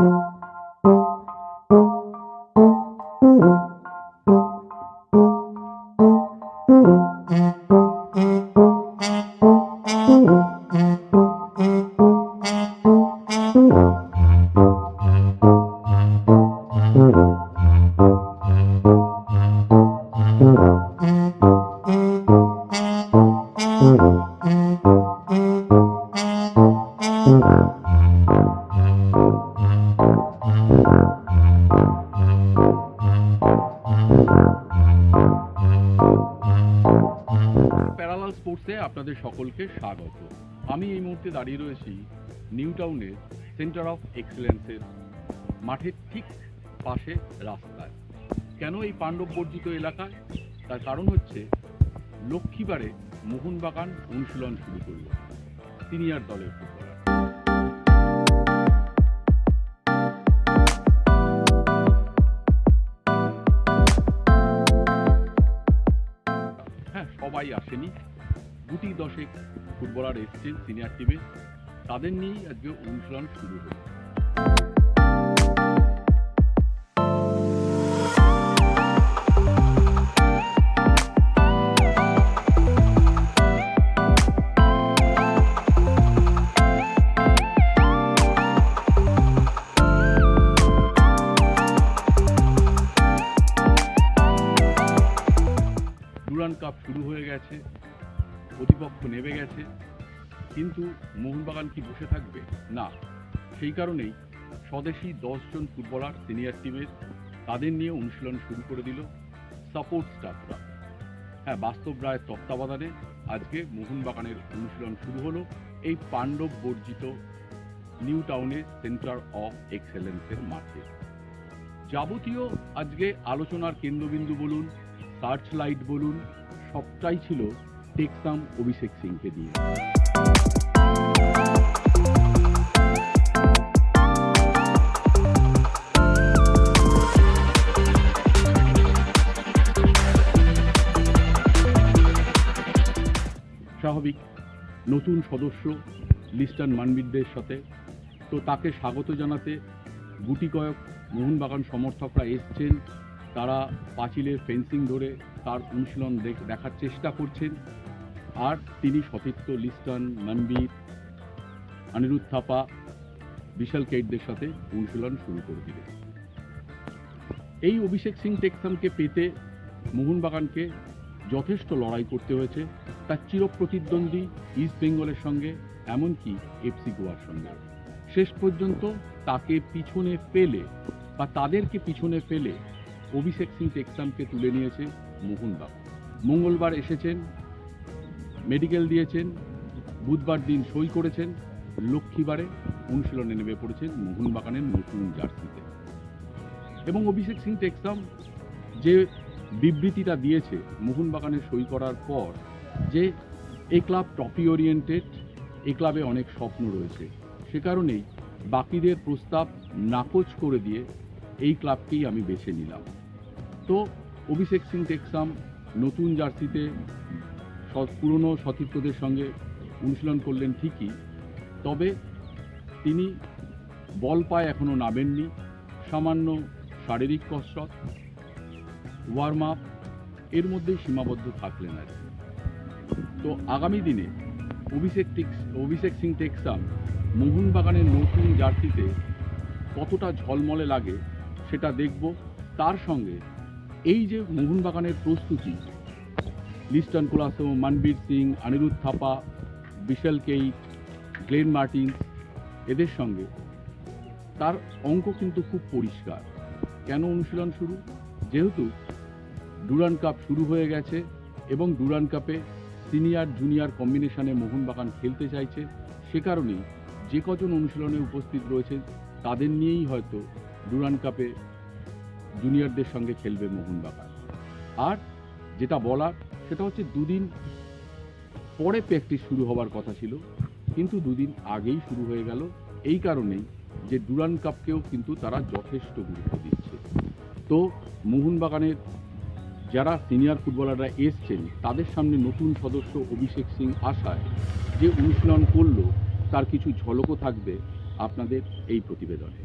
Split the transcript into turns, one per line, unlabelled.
Mm-hmm. স্পোর্টসে আপনাদের সকলকে স্বাগত। আমি এই মুহূর্তে দাঁড়িয়ে রয়েছি নিউ টাউনের সেন্টার অফ এক্সেলেন্সের মাঠের ঠিক পাশে রাস্তায়। কেন এই পাণ্ডব বর্জিত এলাকায়? তার কারণ হচ্ছে লক্ষ্মীবারে মোহনবাগান অনুশীলন শুরু করল সিনিয়র দলের হ্যাঁ সবাই আসেনি। গুটি দশেক ফুটবলার এসছেন সিনিয়র টিমে। তাদের নিয়েই আজকে অনুশীলন শুরু হলো। কাপ শুরু হয়ে গেছে। প্রতিপক্ষ নেমে গেছে। কিন্তু মোহনবাগান কি বসে থাকবে? না। সেই কারণেই স্বদেশি দশজন ফুটবলার সিনিয়র টিমের তাদের নিয়ে অনুশীলন শুরু করে দিল সাপোর্ট স্টাফরা হ্যাঁ বাস্তব রায়ের তত্ত্বাবধানে আজকে মোহনবাগানের অনুশীলন শুরু হলো এই পাণ্ডব বর্জিত নিউ টাউনের সেন্টার অফ এক্সেলেন্সের মাঠে। যাবতীয় আজকে আলোচনার কেন্দ্রবিন্দু বলুন সার্চ লাইট বলুন, সবটাই ছিল টেকসাম অভিষেক সিংকে দিয়ে। স্বাভাবিক, নতুন সদস্য লিস্টান মানবিদদের সাথে। তো তাকে স্বাগত জানাতে গুটি কয়েক মোহনবাগান সমর্থকরা এসছেন। তারা পাঁচিলের ফেন্সিং ধরে তার অনুশীলন দেখ- দেখার চেষ্টা করছেন। আর তিনি সতীর্থ লিস্টন, মনবীর, অনিরুদ্ধ থাপা, বিশাল কেটদের সাথে অনুশীলন শুরু করে দিলেন। এই অভিষেক সিং টেকসামকে পেতে মোহনবাগানকে যথেষ্ট লড়াই করতে হয়েছে। তার চিরপ্রতিদ্বন্দ্বী ইস্ট বেঙ্গলের সঙ্গে, এমনকি এফসি গোয়ার সঙ্গে শেষ পর্যন্ত তাকে পিছনে ফেলে বা তাদেরকে পিছনে ফেলে অভিষেক সিং টেকসামকে তুলে নিয়েছে মোহনবাগান। মঙ্গলবার এসেছেন মেডিকেল দিয়েছেন, বুধবার দিন সই করেছেন, লক্ষ্মীবারে অনুশীলনে নেমে পড়েছেন মোহনবাগানের নতুন জার্সিতে। এবং অভিষেক সিং টেকসাম যে বিবৃতিটা দিয়েছে মোহনবাগানে সই করার পর যে এ ক্লাব ট্রফি ওরিয়েন্টেড, এ ক্লাবে অনেক স্বপ্ন রয়েছে। সে কারণেই বাকিদের প্রস্তাব নাকচ করে দিয়ে এই ক্লাবকেই আমি বেছে নিলাম। তো অভিষেক সিং টেকসাম নতুন জার্সিতে পুরনো সতীর্থদের সঙ্গে অনুশীলন করলেন ঠিকই, তবে তিনি বল পায় এখনও নামেননি সামান্য শারীরিক কসরত ওয়ার্ম আপ এর মধ্যেই সীমাবদ্ধ থাকলেন আর। তো আগামী দিনে অভিষেক টেক্স, অভিষেক সিং টেক্সাম মোহনবাগানের নতুন জার্সিতে কতটা ঝলমলে লাগে সেটা দেখব তার সঙ্গে এই যে মোহনবাগানের প্রস্তুতি লিস্টন কোলাসো, মানবীর সিং, অনিরুদ্ধ থাপা, বিশাল কেইট গ্লেন মার্টিন্স এদের সঙ্গে। তার অঙ্ক কিন্তু খুব পরিষ্কার। কেন অনুশীলন শুরু? যেহেতু ডুরান কাপ শুরু হয়ে গেছে এবং ডুরান কাপে সিনিয়র জুনিয়র কম্বিনেশনে মোহনবাগান খেলতে চাইছে, সে কারণেই যে কজন অনুশীলনে উপস্থিত রয়েছে, তাদের নিয়েই হয়তো ডুরান কাপে জুনিয়রদের সঙ্গে খেলবে মোহনবাগান। আর যেটা বলার, সেটা হচ্ছে দুদিন পরে প্র্যাকটিস শুরু হবার কথা ছিল, কিন্তু দুদিন আগেই শুরু হয়ে গেল। এই কারণেই যে ডুরান কাপকেও কিন্তু তারা যথেষ্ট গুরুত্ব দিচ্ছে। তো মোহনবাগানের যারা সিনিয়র ফুটবলাররা এসছেন, তাদের সামনে নতুন সদস্য অভিষেক সিং আসায় যে অনুশীলন করল, তার কিছু ঝলকও থাকবে আপনাদের এই প্রতিবেদনে।